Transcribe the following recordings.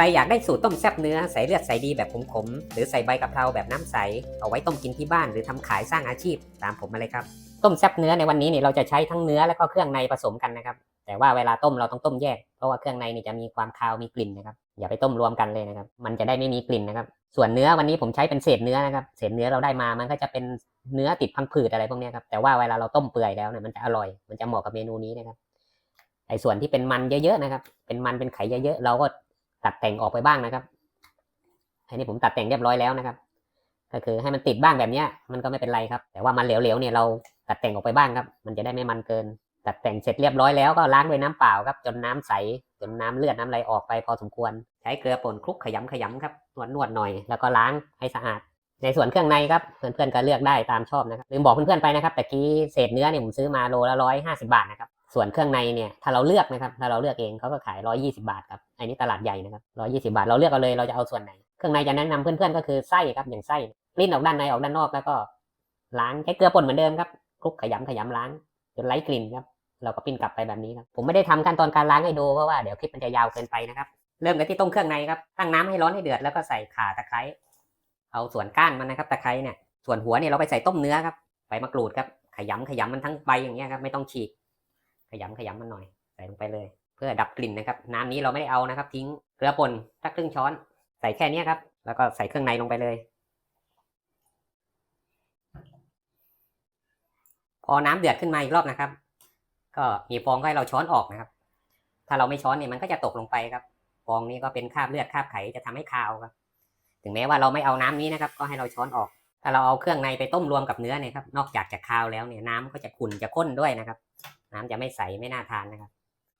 ใครอยากได้สูตรต้มแซ่บเนื้อใส่เลือดใส่ดีแบบขมๆหรือใส่ใบกะเพราแบบน้ำใส เอาไว้ต้มกินที่บ้านหรือทำขายสร้างอาชีพตามผมมาเลยครับ ต้มแซ่บเนื้อในวันนี้เนี่ยเราจะใช้ทั้งเนื้อแล้วก็เครื่องในผสมกันนะครับ แต่ว่าเวลาต้มเราต้องต้มแยก เพราะว่าเครื่องในนี่จะมีความคาวมีกลิ่นนะครับ อย่าไปต้มรวมกันเลยนะครับ มันจะได้ไม่มีกลิ่นนะครับ ส่วนเนื้อวันนี้ผมใช้เป็นเศษเนื้อนะครับ เศษเนื้อเราได้มา มันก็จะเป็นเนื้อติดพังผืดอะไรพวกนี้ครับ แต่ว่าเวลาเราต้มเปื่อยแล้วเนี่ยมันจะอร่อย มันจะเหมาะกับเมนูนี้นะครับไอ้ส่วนที่เป็นมันเยอะๆนะครับ เป็นมันเป็นไขเยอะๆเราก็ ตัดแต่งออกไปบ้างนะครับ อันนี้ผมตัดแต่งเรียบร้อยแล้วนะครับ ก็คือให้มันติดบ้างแบบนี้มันก็ไม่เป็นไรครับ แต่ว่ามันเหลวๆเนี่ยเราตัดแต่งออกไปบ้างครับ มันจะได้ไม่มันเกิน ตัดแต่งเสร็จเรียบร้อยแล้วก็ล้างด้วยน้ำเปล่าครับ จนน้ำใสจนน้ำเลือดน้ำอะไรออกไปพอสมควร ใช้เกลือป่นคลุกขยำขยำครับนวดนวดหน่อย แล้วก็ล้างให้สะอาด ในส่วนเครื่องในครับเพื่อนๆก็เลือกได้ตามชอบนะครับลืมบอกเพื่อนๆไปนะครับแต่กี้เศษเนื้อเนี่ยผมซื้อมาโลละร้อยห้าสิบาทนะครับ ส่วนเครื่องในเนี่ยถ้าเราเลือกนะครับ ถ้าเราเลือกเองเขาก็ขายร้อยี่สิบาทครับอันนี้ตลาดใหญ่นะครับร้อยี่สิบาท เราเลือกเอาเลยเราจะเอาส่วนไหน เครื่องในจะแนะนำเพื่อนๆก็คือไส้ครับอย่างไส้ลิ้นออกด้านในออกด้านนอกแล้วก็ล้างใช้เกลือป่นเหมือนเดิมครับคลุกขยำขยำล้างจนไร้กลิ่นครับเราก็ปิ้นกลับไปแบบนี้ครับผมไม่ได้ทำขั้นตอนการล้างให้ดูเพราะว่าเดี๋ยวคลิปมันจะยาวเกินไปนะครับเริ่มกันที่ต้มเครื่องในครับตั้งน้ำให้ร้อนให้เดือดแล้วก็ใส่ข่าตะไคร้เอาส่วนก้านมันนะครับตะไคร้เนี่ยส่วนหัวเนี่ยเราไปใส่ต้มเนื้อครับใบมะกรูดครับขยำขยำมันทั้งใบอย่างเงี้ยครับไม่ต้องฉีก ขยำขยำมันหน่อยใส่ลงไปเลย เพื่อดับกลิ่นนะครับ น้ำนี้เราไม่ได้เอานะครับ ทิ้งเกลือป่นสักครึ่งช้อน ใส่แค่นี้ครับ แล้วก็ใส่เครื่องในลงไปเลย พอน้ำเดือดขึ้นมาอีกรอบนะครับ ก็มีฟองให้เราช้อนออกนะครับ ถ้าเราไม่ช้อนเนี่ยมันก็จะตกลงไปครับฟองนี้ก็เป็นคราบเลือดคราบไขจะทำให้คาวครับ ถึงแม้ว่าเราไม่เอาน้ำนี้นะครับ ก็ให้เราช้อนออก ถ้าเราเอาเครื่องในไปต้มรวมกับเนื้อเนี่ยครับ นอกจากจะคาวแล้วเนี่ยน้ำก็จะขุ่นจะข้นด้วยนะครับ น้ำจะไม่ใสไม่น่าทานนะครับ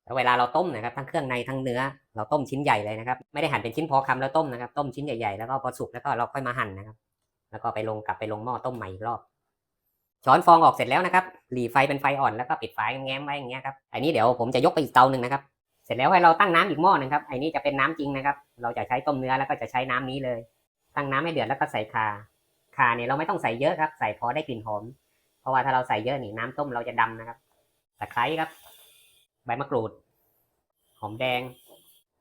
แล้วเวลาเราต้มนะครับทั้งเครื่องในทั้งเนื้อ เราต้มชิ้นใหญ่เลยนะครับ ไม่ได้หั่นเป็นชิ้นพอคำแล้วต้มนะครับ ต้มชิ้นใหญ่ๆแล้วก็พอสุกแล้วก็เราค่อยมาหั่นนะครับ แล้วก็ไปลงกลับไปลงหม้อต้มใหม่อีกรอบ ช้อนฟองออกเสร็จแล้วนะครับหลีไฟเป็นไฟอ่อนแล้วก็ปิดไฟแง้มไว้อย่างเงี้ยครับอันนี้เดี๋ยวผมจะยกไปอีกเตาหนึ่งนะครับเสร็จแล้วให้เราตั้งน้ำอีกหม้อหนึ่งครับไอ้นี่จะเป็นน้ำจริงนะครับ เราจะใช้ต้มเนื้อแล้วก็จะใช้น้ำนี้เลย ตั้งน้ำให้เดือดแล้วก็ใส่ข่าข่าเนี่ยเราไม่ต้องใส่เยอะครับ ใส่พอได้กลิ่นหอม เพราะว่าถ้าเราใส่เยอะนี่น้ำต้มเราจะดำนะครับ ตะไคร้ครับ ใบมะกรูด หอมแดง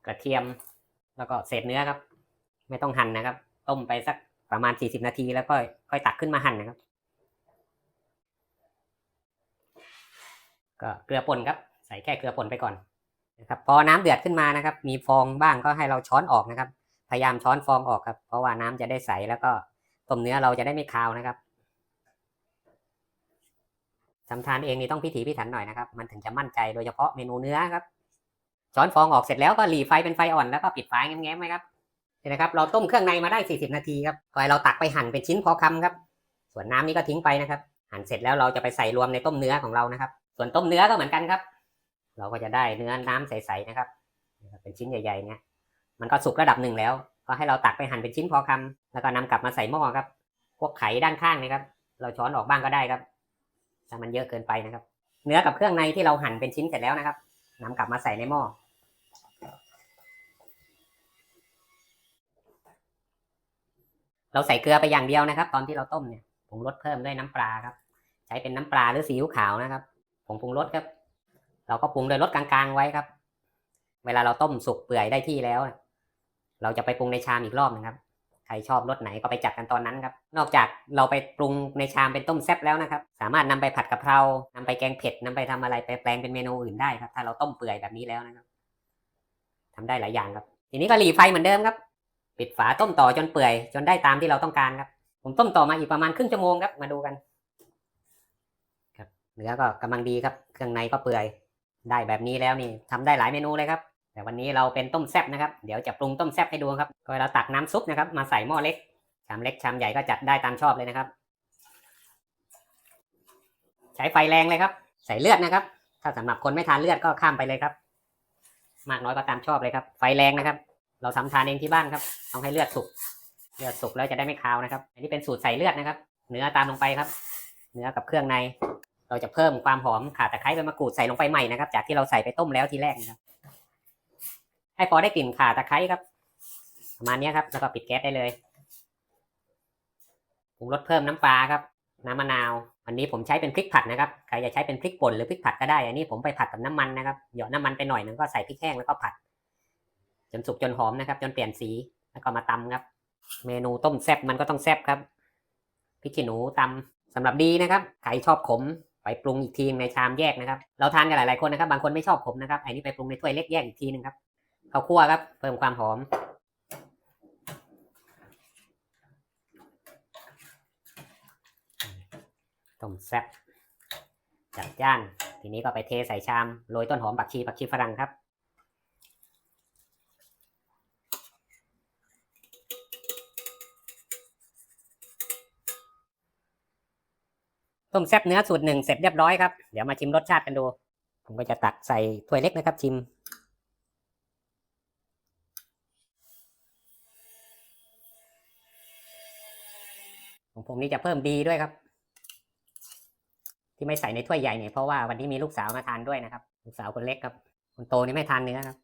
กระเทียม แล้วก็เศษเนื้อครับ ไม่ต้องหั่นนะครับ ต้มไปสักประมาณ 40 นาทีแล้วก็ค่อยตักขึ้นมาหั่นนะครับ ก็เกลือป่นครับ ใส่แค่เกลือป่นไปก่อนนะครับพอน้ำเดือดขึ้นมานะครับ มีฟองบ้างก็ให้เราช้อนออกนะครับ พยายามช้อนฟองออกครับ เพราะว่าน้ำจะได้ใสแล้วก็ต้มเนื้อเราจะได้ไม่คาวนะครับ ทำทานเองนี่ต้องพิถีพิถันหน่อยนะครับ มันถึงจะมั่นใจโดยเฉพาะเมนูเนื้อครับ ช้อนฟองออกเสร็จแล้วก็หลีไฟเป็นไฟอ่อนแล้วก็ปิดไฟแง้มๆไว้ครับนี่นะครับ เราต้มเครื่องในมาได้ 40 นาทีครับก็ให้เราตักไปหั่นเป็นชิ้นพอคำครับ ส่วนน้ำนี้ก็ทิ้งไปนะครับ หั่นเสร็จแล้วเราจะไปใส่รวมในต้มเนื้อของเรานะครับ ส่วนต้มเนื้อก็เหมือนกันครับ เราก็จะได้เนื้อน้ำใสๆนะครับ เป็นชิ้นใหญ่ๆเนี่ยมันก็สุกระดับหนึ่งแล้ว ก็ให้เราตักไปหั่นเป็นชิ้นพอคำแล้วก็นำกลับมาใส่หม้อครับ พวกไข่ด้านข้างนะครับ เราช้อนออกบ้างก็ได้ครับ ถ้ามันเยอะเกินไปนะครับ เนื้อกับเครื่องในที่เราหั่นเป็นชิ้นเสร็จแล้วนะครับนำกลับมาใส่ในหม้อเราใส่เกลือไปอย่างเดียวนะครับ ตอนที่เราต้มเนี่ยผงรสเพิ่มด้วยน้ำปลาครับ ใช้เป็นน้ำปลาหรือซีอิ๊วขาวนะครับผงปรุงรสครับ เราก็ปรุงโดยรสกลางๆไว้ครับ เวลาเราต้มสุกเปื่อยได้ที่แล้ว เราจะไปปรุงในชามอีกรอบนึงครับ ใครชอบรสไหนก็ไปจัดกันตอนนั้นครับ นอกจากเราไปปรุงในชามเป็นต้มแซ่บแล้วนะครับ สามารถนำไปผัดกะเพรานำไปแกงเผ็ดนำไปทำอะไรไปแปลงเป็นเมนูอื่นได้ครับ ถ้าเราต้มเปื่อยแบบนี้แล้วนะครับทำได้หลายอย่างครับ ทีนี้ก็หลีไฟเหมือนเดิมครับ ปิดฝาต้มต่อจนเปื่อย จนได้ตามที่เราต้องการครับ ผมต้มต่อมาอีกประมาณครึ่งชั่วโมงครับ มาดูกัน ครับเนื้อก็กำลังดีครับ เครื่องในก็เปื่อย ได้แบบนี้แล้วนี่ทำได้หลายเมนูเลยครับ แต่วันนี้เราเป็นต้มแซ่บนะครับ เดี๋ยวจะปรุงต้มแซ่บให้ดูครับก็เราตักน้ำซุปนะครับ มาใส่หม้อเล็ก ชามเล็กชามใหญ่ก็จัดได้ตามชอบเลยนะครับ ใช้ไฟแรงเลยครับ ใส่เลือดนะครับ ถ้าสำหรับคนไม่ทานเลือดก็ข้ามไปเลยครับ มากน้อยก็ตามชอบเลยครับ ไฟแรงนะครับ เราทำทานเองที่บ้านครับต้องให้เลือดสุก เลือดสุกแล้วจะได้ไม่คาวนะครับ อันนี้เป็นสูตรใส่เลือดนะครับ เนื้อตามลงไปครับ เนื้อกับเครื่องใน เราจะเพิ่มความหอมข่าตะไคร้ใบมะกรูดใส่ลงไปใหม่นะครับ จากที่เราใส่ไปต้มแล้วทีแรกนะครับ ให้พอได้กลิ่นข่าตะไคร้ครับ ประมาณนี้ครับ แล้วก็ปิดแก๊สได้เลยปรุงรสเพิ่มน้ำปลาครับ น้ำมะนาวอันนี้ผมใช้เป็นพริกผัดนะครับ ใครจะใช้เป็นพริกป่นหรือพริกผัดก็ได้ อันนี้ผมไปผัดกับน้ำมันนะครับ หยาะน้ำมันไปหน่อยหนึงก็ใส่พริกแห้งแล้วก็ผัด จนสุกจนหอมนะครับ จนเปลี่ยนสี แล้วก็มาตำครับ เมนูต้มแซ่บมันก็ต้องแซ่บครับพริกขี้หนูตำสำหรับดีนะครับ ใครชอบขมไปปรุงอีกทีในชามแยกนะครับ เราทานกันหลายๆคนนะครับ บางคนไม่ชอบขมนะครับอ้นี่ไปปรุงในถ้วยเล็กแยกอีกทีหนึงครับ ข้าวคั่วครับ เพิ่มความหอม ต้มแซ่บจัดจ้าน ทีนี้ก็ไปเทใส่ชามโรยต้นหอมผักชีผักชีฝรั่งครับต้มแซ่บเนื้อสูตรหนึ่งเสร็จเรียบร้อยครับ เดี๋ยวมาชิมรสชาติกันดู ผมก็จะตักใส่ถ้วยเล็กนะครับชิม ของผมนี่จะเพิ่มดีด้วยครับ ที่ไม่ใส่ในถ้วยใหญ่เนี่ยเพราะว่าวันนี้มีลูกสาวมาทานด้วยนะครับ ลูกสาวคนเล็กครับ คนโตนี่ไม่ทานเนื้อครับ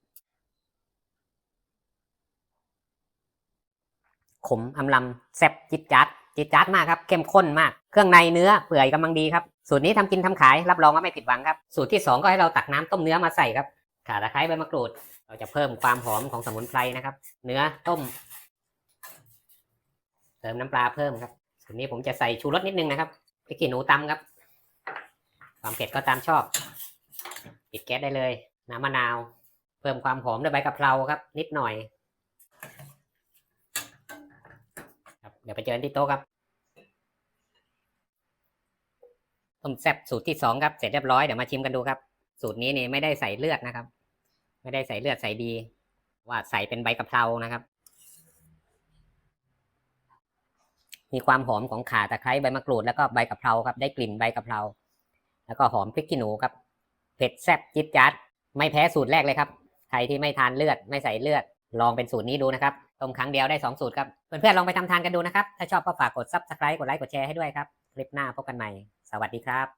ขมอำลำแซ่บจิตจัดจิตจัดมากครับเข้มข้นมาก เครื่องในเนื้อเปื่อยกำลังดีครับ สูตรนี้ทำกินทำขายรับรองว่าไม่ผิดหวังครับ สูตรที่สองก็ให้เราตักน้ำต้มเนื้อมาใส่ครับข่าตะไคร้ใบมะกรูด เราจะเพิ่มความหอมของสมุนไพรนะครับ เนื้อต้ม เติมน้ำปลาเพิ่มครับ ส่วนนี้ผมจะใส่ชูรสนิดนึงนะครับพริกขี้หนูตำครับ ความเผ็ดก็ตามชอบ ปิดแก๊สได้เลย น้ำมะนาว เพิ่มความหอมด้วยใบกะเพราครับ นิดหน่อยครับเดี๋ยวไปเจอกันที่โต๊ะครับต้มแซ่บสูตรที่สองครับเสร็จเรียบร้อยเดี๋ยวมาชิมกันดูครับ สูตรนี้นี่ไม่ได้ใส่เลือดนะครับ ไม่ได้ใส่เลือดใส่ดี ว่าใส่เป็นใบกะเพรานะครับ มีความหอมของข่าตะไคร้ใบมะกรูดแล้วก็ใบกะเพราครับได้กลิ่นใบกะเพรา แล้วก็หอมพริกขี้หนูครับเผ็ดแซ่บจิ๊ดจ๊าดไม่แพ้สูตรแรกเลยครับใครที่ไม่ทานเลือดไม่ใส่เลือด ลองเป็นสูตรนี้ดูนะครับต้มครั้งเดียวได้ 2 สูตรครับเพื่อนๆลองไปทำทานกันดูนะครับ ถ้าชอบก็ฝากกดซับสไครต์กดไลค์กดแชร์ให้ด้วยครับ คลิปหน้าพบกันใหม่ สวัสดีครับ